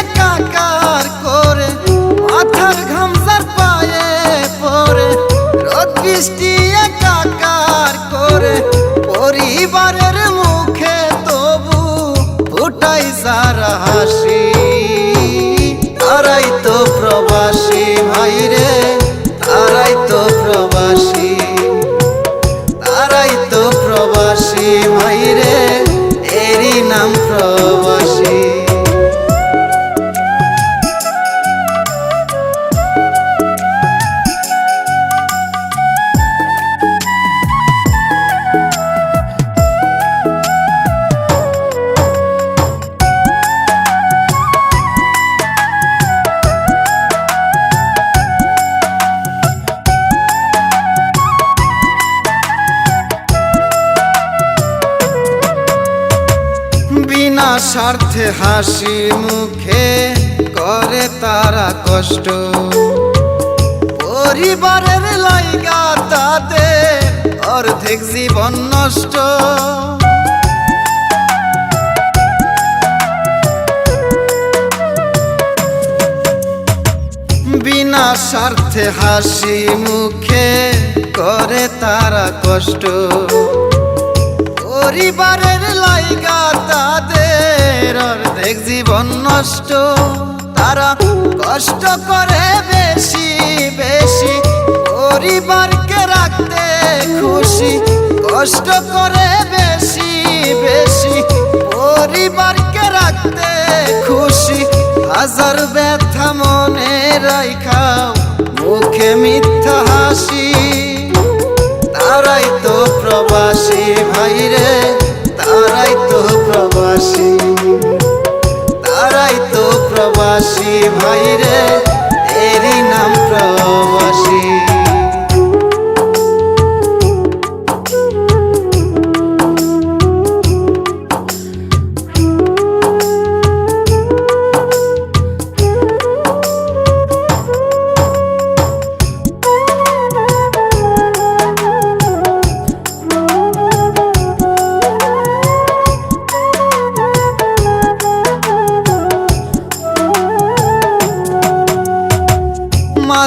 একাকার করে, মাথার ঘামসার পায়ে পরে রোদ বৃষ্টি একাকার করে, পরিবারের মুখে তবু ফুটাই সারা হাসি। স্বার্থে হাসি মুখে করে তারা কষ্ট। পরিবারের লাইগা তাদের অর্ধেক জীবন নষ্ট। বিনা স্বার্থে হাসি মুখে করে তারা কষ্ট। পরিবারের লাইগা তাদের অর্ধেক জীবন নষ্ট। তারা কষ্ট করে বেশি বেশি পরিবারকে রাখতে খুশি। কষ্ট করে বেশি বেশি পরিবারকে রাখতে খুশি। হাজার ব্যথা মনে রাইখাও, মুখে মিথ্যা হাসি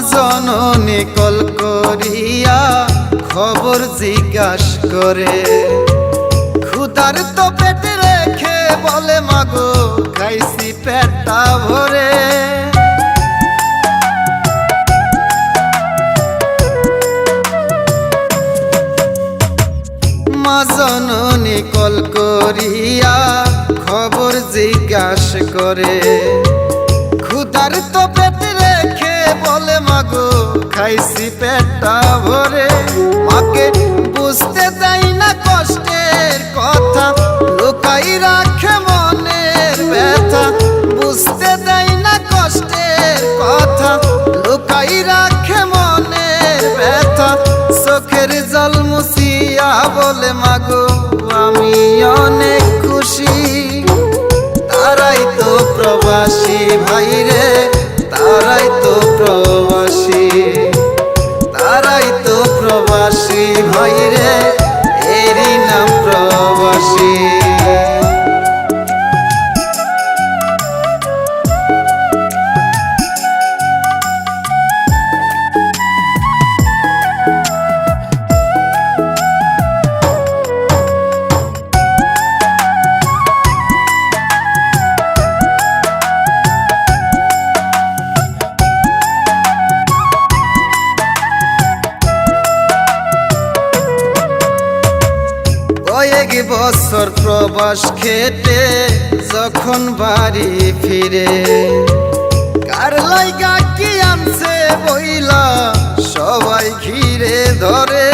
জননী কল করিয়া খবর জিজ্ঞাস করে ক্ষুদার তো পেটে রেখে বলে, মাগো, খাইছি পেটটা ভরে। জননী কল করিয়া খবর জিজ্ঞাস করে ক্ষুদার তো পেটে বলে, মাগো, খাইছি পেটটা ভরে। মাকে বুঝতে দেয় না কষ্টের কথা, লুকাই রাখে মনের ব্যথা। বুঝতে দেয় না কষ্টের কথা, লুকাই রাখে মনের ব্যথা। চোখের জল মুছিয়া বলে, মাগো, আমি অনেক খুশি। তারাই তো প্রবাসী ভাই রে তারাই তো প্রবাসী তারাই তো প্রবাসী ভাই কয়েক বছর প্রবাস খেটে, যখন বাড়ি ফিরে। কার লাইগা কি আনছে বইলা, সবাই ঘিরে ধরে।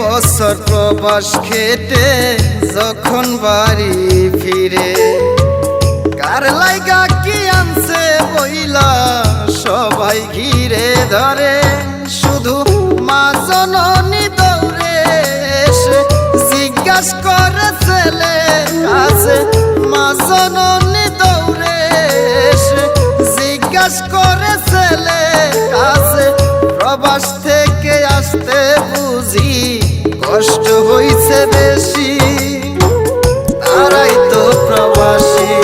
বছর প্রবাস খেটে, যখন বাড়ি ফিরে। কার লাইগা কি আনছে মহিলা সবাই ঘিরে ধরে। শুধু মা জননি দৌড়ে এসে জিজ্ঞাস করে ছেলে আছে মা জননি দৌড়ে এসে জিজ্ঞাস করে ছেলে আছে প্রবাস থেকে আসতে বুঝি কষ্ট হইছে বেশি। তারাই তো প্রবাসী।